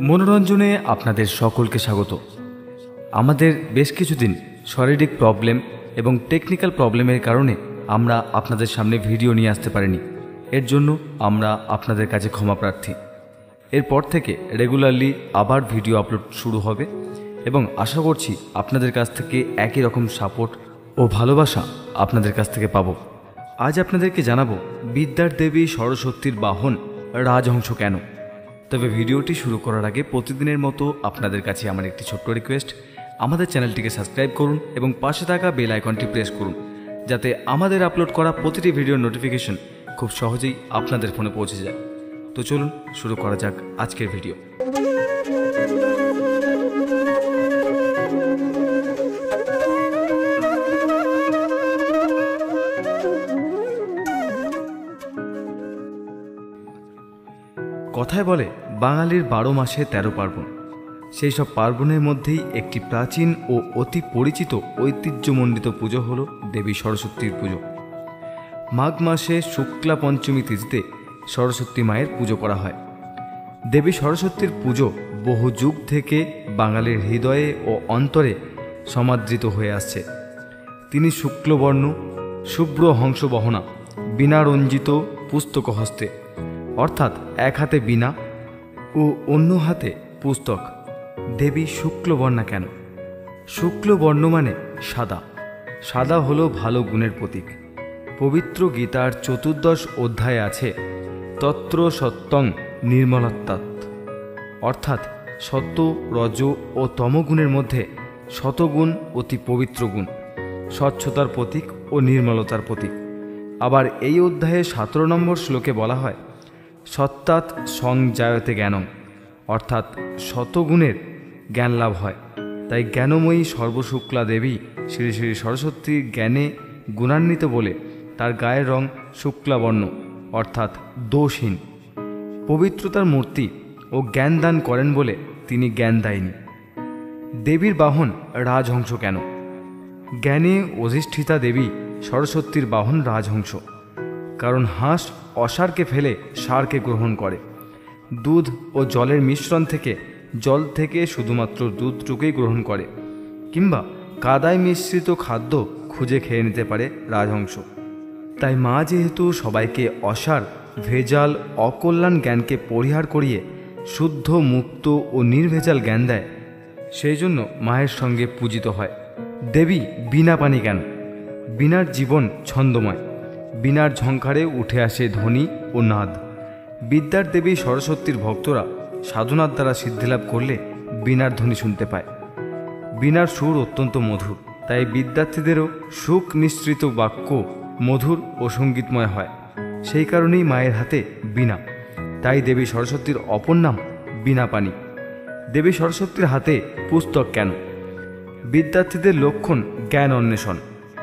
মনোরঞ্জনে আপনাদের সকলকে স্বাগত। আমাদের বেশ কিছুদিন শারীরিক প্রবলেম এবং টেকনিক্যাল প্রবলেমের কারণে আমরা আপনাদের সামনে ভিডিও নিয়ে আসতে পারিনি। এর জন্য আমরা আপনাদের কাছে ক্ষমা প্রার্থী। এরপর থেকে রেগুলারলি আবার ভিডিও আপলোড শুরু হবে এবং আশা করছি আপনাদের কাছ থেকে একই রকম সাপোর্ট ও ভালোবাসা আপনাদের কাছ থেকে পাবো। আজ আপনাদেরকে জানাব, বিদ্যার দেবী সরস্বতীর বাহন রাজহংস কেন? তবে ভিডিওটি শুরু করার আগে প্রতিদিনের মতো আপনাদের কাছে আমার একটি ছোট্ট রিকোয়েস্ট আমাদের চ্যানেলটিকে সাবস্ক্রাইব করুন এবং পাশে থাকা বেল আইকনটি প্রেস করুন, যাতে আমাদের আপলোড করা প্রতিটি ভিডিওর নোটিফিকেশন খুব সহজেই আপনাদের ফোনে পৌঁছে যায়। তো চলুন শুরু করা যাক আজকের ভিডিও কথায় বলে বাঙালির বারো মাসে তেরো পার্বণ। সেই সব পার্বণের মধ্যেই একটি প্রাচীন ও অতি পরিচিত ঐতিহ্যমণ্ডিত পুজো হল দেবী সরস্বতীর পুজো। মাঘ মাসে শুক্লা পঞ্চমী তিথিতে সরস্বতী মায়ের পুজো করা হয়। দেবী সরস্বতীর পুজো বহু যুগ থেকে বাঙালির হৃদয়ে ও অন্তরে সমাদৃত হয়ে আসছে। তিনি শুক্লবর্ণ, শুভ্র হংসবহনা বীণারঞ্জিত পুস্তক হস্তে অর্থাৎ এক হাতে বীণা ও অন্য হাতে পুস্তক। দেবী শুক্লবর্ণা কেন? শুক্লবর্ণ মানে সাদা। সাদা হলো ভালো গুণের প্রতীক। পবিত্র গীতার চতুর্দশ অধ্যায়ে আছে, তত্র সত্যং নির্মলত্বাৎ। অর্থাৎ সত্য, রজ ও তমগুণের মধ্যে শতগুণ অতি পবিত্র গুণ, স্বচ্ছতার প্রতীক ও নির্মলতার প্রতীক। আবার এই অধ্যায়ে সতেরো নম্বর শ্লোকে বলা হয় সত্তাৎ সংজায়তে জ্ঞানম, অর্থাৎ শতগুণের জ্ঞান লাভ হয়। তাই জ্ঞানময়ী সর্বশুক্লা দেবী শ্রী শ্রী সরস্বতীর জ্ঞানে গুণান্বিত বলে তার গায়ের রং শুক্লাবর্ণ, অর্থাৎ দোষহীন। পবিত্রতার মূর্তি ও জ্ঞান দান করেন বলে তিনি জ্ঞান দায়নি। দেবীর বাহন রাজহংস কেন? জ্ঞানে অধিষ্ঠিতা দেবী সরস্বতীর বাহন রাজহংস। কারণ হাঁস অসারকে ফেলে সারকে গ্রহণ করে। দুধ ও জলের মিশ্রণ থেকে, জল থেকে শুধুমাত্র দুধটুকুই গ্রহণ করে, কিংবা কাদায় মিশ্রিত খাদ্য খুঁজে খেয়ে নিতে পারে রাজহংস। তাই মা যেহেতু সবাইকে অসার ভেজাল, অকল্যাণ জ্ঞানকে পরিহার করিয়ে শুদ্ধ, মুক্ত ও নির্ভেজাল জ্ঞান দেয়, সেই জন্য মায়ের সঙ্গে পূজিত হয়। দেবী বিনা পানি জ্ঞান, বিনার জীবন ছন্দময়। বিনার ঝঙ্কারে উঠে আসে ধ্বনি ও নাদ। বিদ্যার দেবী সরস্বতীর ভক্তরা সাধনার দ্বারা সিদ্ধিলাভ করলে বিনার ধ্বনি শুনতে পায়। বিনার সুর অত্যন্ত মধুর, তাই বিদ্যার্থীদেরও সুখ নিঃসৃত বাক্য মধুর ও সঙ্গীতময় হয়। সেই কারণেই মায়ের হাতে বীণা তাই দেবী সরস্বতীর অপর নাম বীণা পানি দেবী সরস্বতীর হাতে পুস্তক কেন? বিদ্যার্থীদের লক্ষণ জ্ঞান অন্বেষণ।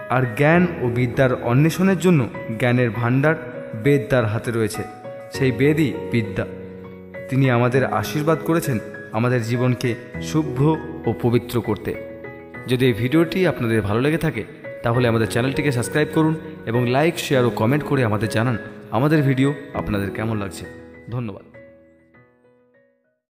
আর জ্ঞান ও বিদ্যার অন্বেষণের জন্য জ্ঞানের ভাণ্ডার বেদ তার হাতে রয়েছে, সেই বেদই বিদ্যা। তিনি আমাদের আশীর্বাদ করেছেন আমাদের জীবনকে শুভ্র ও পবিত্র করতে। যদি এই ভিডিওটি আপনাদের ভালো লেগে থাকে, তাহলে আমাদের চ্যানেলটিকে সাবস্ক্রাইব করুন এবং লাইক, শেয়ার ও কমেন্ট করে আমাদের জানান আমাদের ভিডিও আপনাদের কেমন লাগছে। ধন্যবাদ।